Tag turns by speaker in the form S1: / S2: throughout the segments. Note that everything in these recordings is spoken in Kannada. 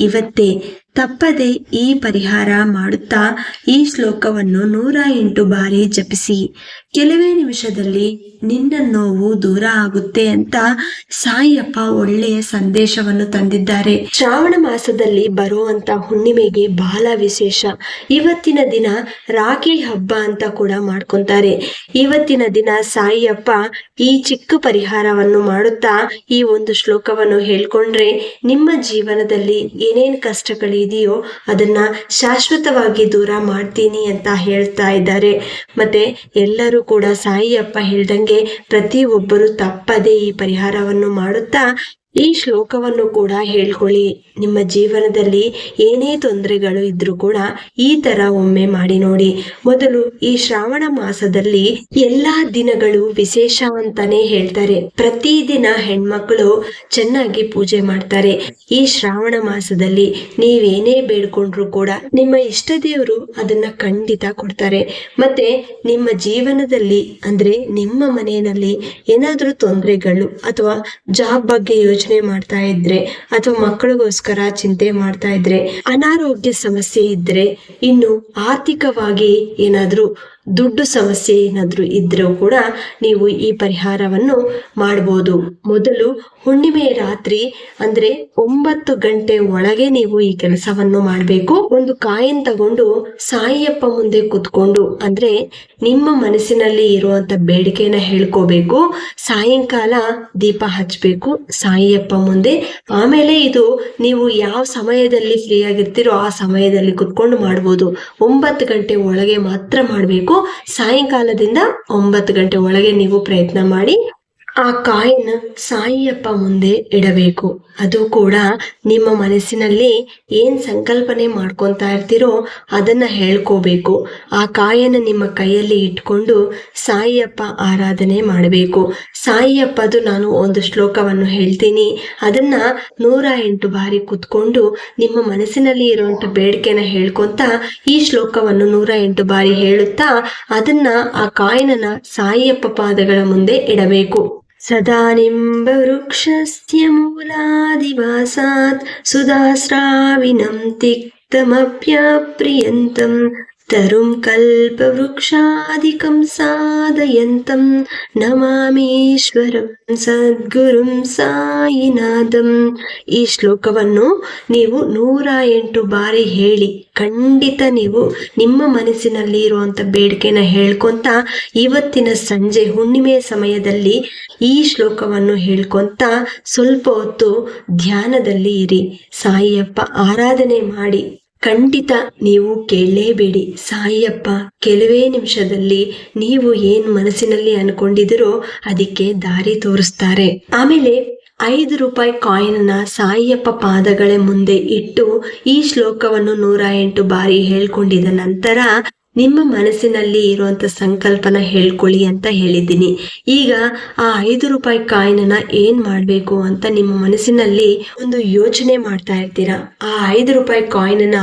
S1: ಇವತ್ತೇ ತಪ್ಪದೆ ಈ ಪರಿಹಾರ ಮಾಡುತ್ತಾ ಈ ಶ್ಲೋಕವನ್ನು ನೂರ ಎಂಟು ಬಾರಿ ಜಪಿಸಿ. ಕೆಲವೇ ನಿಮಿಷದಲ್ಲಿ ನಿನ್ನ ನೋವು ದೂರ ಆಗುತ್ತೆ ಅಂತ ಸಾಯಿಯಪ್ಪ ಒಳ್ಳೆಯ ಸಂದೇಶವನ್ನು ತಂದಿದ್ದಾರೆ. ಶ್ರಾವಣ ಮಾಸದಲ್ಲಿ ಬರುವಂತ ಹುಣ್ಣಿಮೆಗೆ ಬಹಳ ವಿಶೇಷ. ಇವತ್ತಿನ ದಿನ ರಾಖಿ ಹಬ್ಬ ಅಂತ ಕೂಡ ಮಾಡ್ಕೊಂತಾರೆ. ಇವತ್ತಿನ ದಿನ ಸಾಯಿಯಪ್ಪ ಈ ಚಿಕ್ಕ ಪರಿಹಾರವನ್ನು ಮಾಡುತ್ತಾ ಈ ಒಂದು ಶ್ಲೋಕವನ್ನು ಹೇಳ್ಕೊಂಡ್ರೆ ನಿಮ್ಮ ಜೀವನದಲ್ಲಿ ಏನೇನ್ ಕಷ್ಟಗಳಿದೆಯೋ ಅದನ್ನ ಶಾಶ್ವತವಾಗಿ ದೂರ ಮಾಡ್ತೀನಿ ಅಂತ ಹೇಳ್ತಾ ಇದ್ದಾರೆ. ಮತ್ತೆ ಎಲ್ಲರೂ ಕೂಡ ಸಾಯಿಯಪ್ಪ ಹೇಳ್ದಂಗೆ ಪ್ರತಿಯೊಬ್ಬರು ತಪ್ಪದೇ ಈ ಪರಿಹಾರವನ್ನು ಮಾಡುತ್ತಾ ಈ ಶ್ಲೋಕವನ್ನು ಕೂಡ ಹೇಳ್ಕೊಳ್ಳಿ. ನಿಮ್ಮ ಜೀವನದಲ್ಲಿ ಏನೇ ತೊಂದರೆಗಳು ಇದ್ರೂ ಕೂಡ ಈ ತರ ಒಮ್ಮೆ ಮಾಡಿ ನೋಡಿ. ಮೊದಲು ಈ ಶ್ರಾವಣ ಮಾಸದಲ್ಲಿ ಎಲ್ಲಾ ದಿನಗಳು ವಿಶೇಷ ಅಂತಾನೆ ಹೇಳ್ತಾರೆ. ಪ್ರತಿದಿನ ಹೆಣ್ಮಕ್ಳು ಚೆನ್ನಾಗಿ ಪೂಜೆ ಮಾಡ್ತಾರೆ. ಈ ಶ್ರಾವಣ ಮಾಸದಲ್ಲಿ ನೀವೇನೇ ಬೇಡ್ಕೊಂಡ್ರು ಕೂಡ ನಿಮ್ಮ ಇಷ್ಟ ದೇವರು ಅದನ್ನ ಖಂಡಿತ ಕೊಡ್ತಾರೆ. ಮತ್ತೆ ನಿಮ್ಮ ಜೀವನದಲ್ಲಿ ಅಂದ್ರೆ ನಿಮ್ಮ ಮನೆಯಲ್ಲಿ ಏನಾದ್ರೂ ತೊಂದರೆಗಳು ಅಥವಾ ಜಾಬ್ ಬಗ್ಗೆ ಮಾಡ್ತಾ ಇದ್ರೆ ಅಥವಾ ಮಕ್ಕಳಿಗೋಸ್ಕರ ಚಿಂತೆ ಮಾಡ್ತಾ ಇದ್ರೆ ಅನಾರೋಗ್ಯ ಸಮಸ್ಯೆ ಇದ್ರೆ ಇನ್ನು ಆರ್ಥಿಕವಾಗಿ ಏನಾದ್ರೂ ದುಡ್ಡು ಸಮಸ್ಯೆ ಏನಾದರೂ ಇದ್ದರೂ ಕೂಡ ನೀವು ಈ ಪರಿಹಾರವನ್ನು ಮಾಡ್ಬೋದು. ಮೊದಲು ಹುಣ್ಣಿಮೆ ರಾತ್ರಿ ಅಂದರೆ ಒಂಬತ್ತು ಗಂಟೆ ಒಳಗೆ ನೀವು ಈ ಕೆಲಸವನ್ನು ಮಾಡಬೇಕು. ಒಂದು ಕಾಯಿನ್ ತಗೊಂಡು ಸಾಯಿಯಪ್ಪ ಮುಂದೆ ಕುತ್ಕೊಂಡು ಅಂದರೆ ನಿಮ್ಮ ಮನಸ್ಸಿನಲ್ಲಿ ಇರುವಂತ ಬೇಡಿಕೆನ ಹೇಳ್ಕೋಬೇಕು. ಸಾಯಂಕಾಲ ದೀಪ ಹಚ್ಚಬೇಕು ಸಾಯಿಯಪ್ಪ ಮುಂದೆ. ಆಮೇಲೆ ಇದು ನೀವು ಯಾವ ಸಮಯದಲ್ಲಿ ಫ್ರೀ ಆಗಿರ್ತೀರೋ ಆ ಸಮಯದಲ್ಲಿ ಕುತ್ಕೊಂಡು ಮಾಡ್ಬೋದು. ಒಂಬತ್ತು ಗಂಟೆ ಒಳಗೆ ಮಾತ್ರ ಮಾಡಬೇಕು. ಸಾಯಂಕಾಲದಿಂದ ಒಂಬತ್ತು ಗಂಟೆ ಒಳಗೆ ನೀವು ಪ್ರಯತ್ನ ಮಾಡಿ ಆ ಕಾಯಿನ ಸಾಯಿಯಪ್ಪ ಮುಂದೆ ಇಡಬೇಕು. ಅದು ಕೂಡ ನಿಮ್ಮ ಮನಸ್ಸಿನಲ್ಲಿ ಏನ್ ಸಂಕಲ್ಪನೆ ಮಾಡ್ಕೊತಾ ಇರ್ತೀರೋ ಅದನ್ನ ಹೇಳ್ಕೋಬೇಕು. ಆ ಕಾಯನ್ನ ನಿಮ್ಮ ಕೈಯಲ್ಲಿ ಇಟ್ಕೊಂಡು ಸಾಯಿಯಪ್ಪ ಆರಾಧನೆ ಮಾಡಬೇಕು. ಸಾಯಿಯಪ್ಪದು ನಾನು ಒಂದು ಶ್ಲೋಕವನ್ನು ಹೇಳ್ತೀನಿ. ಅದನ್ನ ನೂರ ಎಂಟು ಬಾರಿ ಕುತ್ಕೊಂಡು ನಿಮ್ಮ ಮನಸ್ಸಿನಲ್ಲಿ ಇರುವಂತ ಬೇಡಿಕೆನ ಹೇಳ್ಕೊಂತ ಈ ಶ್ಲೋಕವನ್ನು ನೂರ ಎಂಟು ಬಾರಿ ಹೇಳುತ್ತಾ ಅದನ್ನ ಆ ಕಾಯನನ ಸಾಯಿಯಪ್ಪ ಪಾದಗಳ ಮುಂದೆ ಇಡಬೇಕು. सदा निम्बवृक्षस्य मूलादिवासात् सुधास्राविनं तिक्तमप्याप्रियन्तं तरुं कल्पवृक्षादिकं साधयन्तं ನಮಾಮೀಶ್ವರಂ ಸದ್ಗುರುಂ ಸಾಯಿನಾಥಂ ಈ ಶ್ಲೋಕವನ್ನು ನೀವು ನೂರ ಎಂಟು ಬಾರಿ ಹೇಳಿ ಖಂಡಿತ ನೀವು ನಿಮ್ಮ ಮನಸ್ಸಿನಲ್ಲಿ ಇರುವಂತ ಬೇಡಿಕೆನ ಹೇಳ್ಕೊಂತ ಇವತ್ತಿನ ಸಂಜೆ ಹುಣ್ಣಿಮೆ ಸಮಯದಲ್ಲಿ ಈ ಶ್ಲೋಕವನ್ನು ಹೇಳ್ಕೊಂತ ಸ್ವಲ್ಪ ಹೊತ್ತು ಧ್ಯಾನದಲ್ಲಿ ಇರಿ ಸಾಯಿಯಪ್ಪ ಆರಾಧನೆ ಮಾಡಿ ಖಂಡಿತ ನೀವು ಕೇಳಲೇಬೇಡಿ. ಸಾಯಿಯಪ್ಪ, ಕೆಲವೇ ನಿಮಿಷದಲ್ಲಿ ನೀವು ಏನ್ ಮನಸ್ಸಿನಲ್ಲಿ ಅನ್ಕೊಂಡಿದಿರೋ ಅದಕ್ಕೆ ದಾರಿ ತೋರಿಸ್ತಾರೆ. ಆಮೇಲೆ ಐದು ರೂಪಾಯಿ ಕಾಯಿನ್ನ ಸಾಯಿಯಪ್ಪ ಪಾದಗಳ ಮುಂದೆ ಇಟ್ಟು ಈ ಶ್ಲೋಕವನ್ನು ನೂರ ಎಂಟು ಬಾರಿ ಹೇಳ್ಕೊಂಡಿದ ನಂತರ ನಿಮ್ಮ ಮನಸ್ಸಿನಲ್ಲಿ ಇರುವಂತ ಸಂಕಲ್ಪನ ಹೇಳ್ಕೊಳ್ಳಿ ಅಂತ ಹೇಳಿದ್ದೀನಿ. ಈಗ ಆ ಐದು ರೂಪಾಯಿ ಕಾಯಿನನ ಏನ್ ಮಾಡ್ಬೇಕು ಅಂತ ನಿಮ್ಮ ಮನಸ್ಸಿನಲ್ಲಿ ಒಂದು ಯೋಚನೆ ಮಾಡ್ತಾ ಇರ್ತೀರಾ? ಆ ಐದು ರೂಪಾಯಿ ಕಾಯಿನನ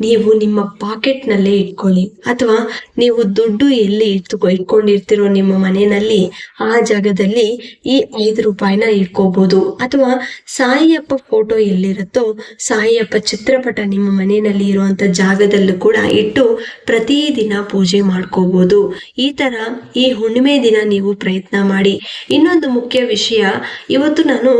S1: ನೀವು ನಿಮ್ಮ ಪಾಕೆಟ್ ನಲ್ಲೇ ಇಟ್ಕೊಳ್ಳಿ. ಅಥವಾ ನೀವು ದುಡ್ಡು ಎಲ್ಲಿ ಇಟ್ಟು ಇಟ್ಕೊಂಡಿರ್ತಿರೋ ನಿಮ್ಮ ಮನೆಯಲ್ಲಿ, ಆ ಜಾಗದಲ್ಲಿ ಈ ಐದು ರೂಪಾಯಿನ ಇಟ್ಕೋಬಹುದು ಅಥವಾ ಸಾಯಿಯಪ್ಪ ಫೋಟೋ ಎಲ್ಲಿರುತ್ತೋ, ಸಾಯಿಯಪ್ಪ ಚಿತ್ರಪಟ ನಿಮ್ಮ ಮನೆಯಲ್ಲಿ ಇರುವಂತ ಜಾಗದಲ್ಲೂ ಕೂಡ ಇಟ್ಟು ಪ್ರತಿ ದಿನ ಪೂಜೆ ಮಾಡ್ಕೋಬಹುದು ಈ ತರ ಈ ಹುಣ್ಣಿಮೆ ದಿನ ನೀವು ಪ್ರಯತ್ನ ಮಾಡಿ. ಇನ್ನೊಂದು ಮುಖ್ಯ ವಿಷಯ, ಇವತ್ತು ನಾನು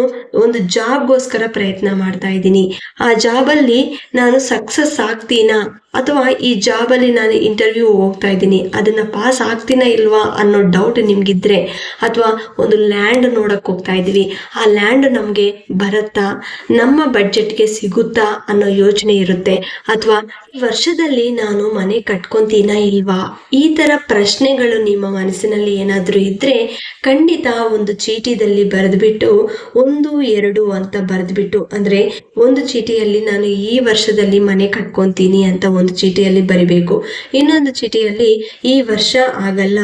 S1: ಒಂದು ಜಾಬ್ಗೋಸ್ಕರ ಪ್ರಯತ್ನ ಮಾಡ್ತಾ ಇದ್ದೀನಿ. ಆ ಜಾಬಲ್ಲಿ ನಾನು ಸಕ್ಸಸ್ ಆಗ್ತೀನಾ? ಅಥವಾ ಈ ಜಾಬಲ್ಲಿ ನಾನು ಇಂಟರ್ವ್ಯೂ ಹೋಗ್ತಾ ಇದ್ದೀನಿ. ಅದನ್ನ ಪಾಸ್ ಆಗ್ತೀನಾ ಇಲ್ವಾ ಅನ್ನೋ ಡೌಟ್ ನಿಮ್ಗಿದ್ರೆ, ಅಥವಾ ಒಂದು ಲ್ಯಾಂಡ್ ನೋಡಕ್ ಹೋಗ್ತಾ ಇದೀವಿ ಆ ಲ್ಯಾಂಡ್ ನಮ್ಗೆ ಬರತ್ತಾ? ನಮ್ಮ ಬಡ್ಜೆಟ್ಗೆ ಸಿಗುತ್ತಾ ಅನ್ನೋ ಯೋಚನೆ ಇರುತ್ತೆ. ಅಥವಾ ವರ್ಷದಲ್ಲಿ ನಾನು ಮನೆ ಕಟ್ಕೊಂತೀನ. ಇಲ್ವಾ? ಈ ತರ ಪ್ರಶ್ನೆಗಳು ನಿಮ್ಮ ಮನಸ್ಸಿನಲ್ಲಿ ಏನಾದರೂ ಇದ್ರೆ ಖಂಡಿತ ಒಂದು ಚೀಟಿದಲ್ಲಿ ಬರೆದ್ಬಿಟ್ಟು ಒಂದು, ಎರಡು ಅಂತ ಬರೆದ್ಬಿಟ್ಟು, ಅಂದ್ರೆ ಒಂದು ಚೀಟಿಯಲ್ಲಿ ನಾನು ಈ ವರ್ಷದಲ್ಲಿ ಮನೆ ಕಟ್ಕೊಂತೀನಿ ಅಂತ ಒಂದು ಚೀಟಿಯಲ್ಲಿ ಬರಿಬೇಕು. ಇನ್ನೊಂದು ಚೀಟಿಯಲ್ಲಿ ಈ ವರ್ಷ ಆಗಲ್ಲ.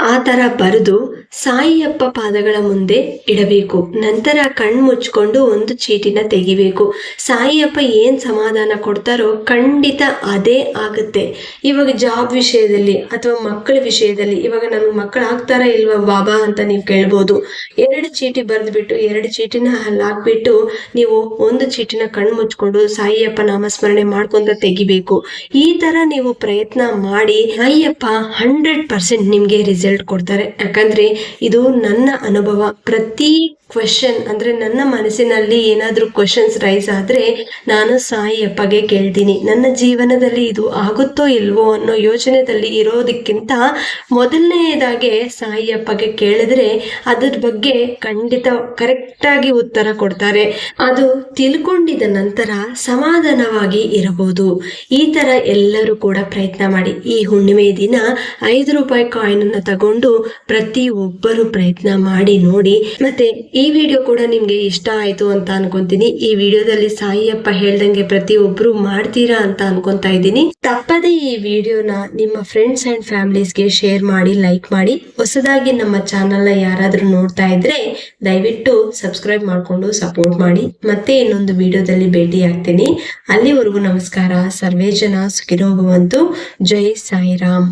S1: ಆ ತರ ಬರೆದು ಸಾಯಿಯಪ್ಪ ಪಾದಗಳ ಮುಂದೆ ಇಡಬೇಕು. ನಂತರ ಕಣ್ಣು ಮುಚ್ಕೊಂಡು ಒಂದು ಚೀಟಿನ ತೆಗಿಬೇಕು. ಸಾಯಿಯಪ್ಪ ಏನ್ ಸಮಾಧಾನ ಕೊಡ್ತಾರೋ ಖಂಡಿತ ಅದೇ ಆಗುತ್ತೆ. ಇವಾಗ ಜಾಬ್ ವಿಷಯದಲ್ಲಿ ಅಥವಾ ಮಕ್ಕಳ ವಿಷಯದಲ್ಲಿ ಇವಾಗ ನನ್ಗೆ ಮಕ್ಕಳು ಆಗ್ತಾರ ಇಲ್ವಾ ಬಾಬಾ ಅಂತ ನೀವು ಕೇಳ್ಬೋದು. ಎರಡು ಚೀಟಿ ಬರೆದ್ಬಿಟ್ಟು ಎರಡು ಚೀಟಿನ ಅಲ್ಲಿ ಹಾಕ್ಬಿಟ್ಟು ನೀವು ಒಂದು ಚೀಟಿನ ಕಣ್ಣು ಮುಚ್ಕೊಂಡು ಸಾಯಿಯಪ್ಪ ನಾಮಸ್ಮರಣೆ ಮಾಡ್ಕೊಂತ ತೆಗಿಬೇಕು. ಈ ತರ ನೀವು ಪ್ರಯತ್ನ ಮಾಡಿ ಸಾಯಿಯಪ್ಪ ಹಂಡ್ರೆಡ್ ಪರ್ಸೆಂಟ್ ನಿಮ್ಗೆ ರಿಸಲ್ಟ್ ಕೊಡ್ತಾರೆ. ಯಾಕಂದ್ರೆ ಇದು ನನ್ನ ಅನುಭವ. ಪ್ರತಿ ಕ್ವಶನ್ ಅಂದ್ರೆ ನನ್ನ ಮನಸ್ಸಿನಲ್ಲಿ ಏನಾದರೂ ಕ್ವಶನ್ಸ್ ರೈಸ್ ಆದ್ರೆ ನಾನು ಸಾಯಿಯಪ್ಪಗೆ ಕೇಳ್ತೀನಿ. ನನ್ನ ಜೀವನದಲ್ಲಿ ಇದು ಆಗುತ್ತೋ ಇಲ್ವೋ ಅನ್ನೋ ಯೋಚನೆದಲ್ಲಿ ಇರೋದಕ್ಕಿಂತ ಮೊದಲನೆಯದಾಗೆ ಸಾಯಿಯಪ್ಪಗೆ ಕೇಳಿದ್ರೆ ಅದ್ರ ಬಗ್ಗೆ ಖಂಡಿತ ಕರೆಕ್ಟಾಗಿ ಉತ್ತರ ಕೊಡ್ತಾರೆ. ಅದು ತಿಳ್ಕೊಂಡಿದ ನಂತರ ಸಮಾಧಾನವಾಗಿ ಇರಬಹುದು. ಈ ತರ ಎಲ್ಲರೂ ಕೂಡ ಪ್ರಯತ್ನ ಮಾಡಿ. ಈ ಹುಣ್ಣಿಮೆ ದಿನ ಐದು ರೂಪಾಯಿ ಕಾಯಿನ್ ಅನ್ನ ತಗೊಂಡು ಪ್ರತಿ ಒಬ್ಬರು ಪ್ರಯತ್ನ ಮಾಡಿ, ನೋಡಿ. ಮತ್ತೆ ಈ ವಿಡಿಯೋ ಕೂಡ ನಿಮ್ಗೆ ಇಷ್ಟ ಆಯ್ತು ಅಂತ ಅನ್ಕೊಂತೀನಿ. ಈ ವಿಡಿಯೋದಲ್ಲಿ ಸಾಯಿಯಪ್ಪ ಹೇಳ್ದಂಗೆ ಪ್ರತಿ ಒಬ್ರು ಮಾಡ್ತೀರಾ ಅಂತ ಅನ್ಕೊಂತಾ ಇದ್ದೀನಿ. ತಪ್ಪದೇ ಈ ವಿಡಿಯೋನ ನಿಮ್ಮ ಫ್ರೆಂಡ್ಸ್ ಅಂಡ್ ಫ್ಯಾಮಿಲೀಸ್ಗೆ ಶೇರ್ ಮಾಡಿ ಲೈಕ್ ಮಾಡಿ. ಹೊಸದಾಗಿ ನಮ್ಮ ಚಾನೆಲ್ನ ಯಾರಾದ್ರೂ ನೋಡ್ತಾ ಇದ್ರೆ ದಯವಿಟ್ಟು ಸಬ್ಸ್ಕ್ರೈಬ್ ಮಾಡ್ಕೊಂಡು ಸಪೋರ್ಟ್ ಮಾಡಿ. ಮತ್ತೆ ಇನ್ನೊಂದು ವಿಡಿಯೋದಲ್ಲಿ ಭೇಟಿ ಆಗ್ತೀನಿ. ಅಲ್ಲಿವರೆಗೂ ನಮಸ್ಕಾರ. ಸರ್ವೇ ಜನ ಸುಖಿನೋ ಭವಂತು ಜೈ ಸಾಯಿರಾಮ್.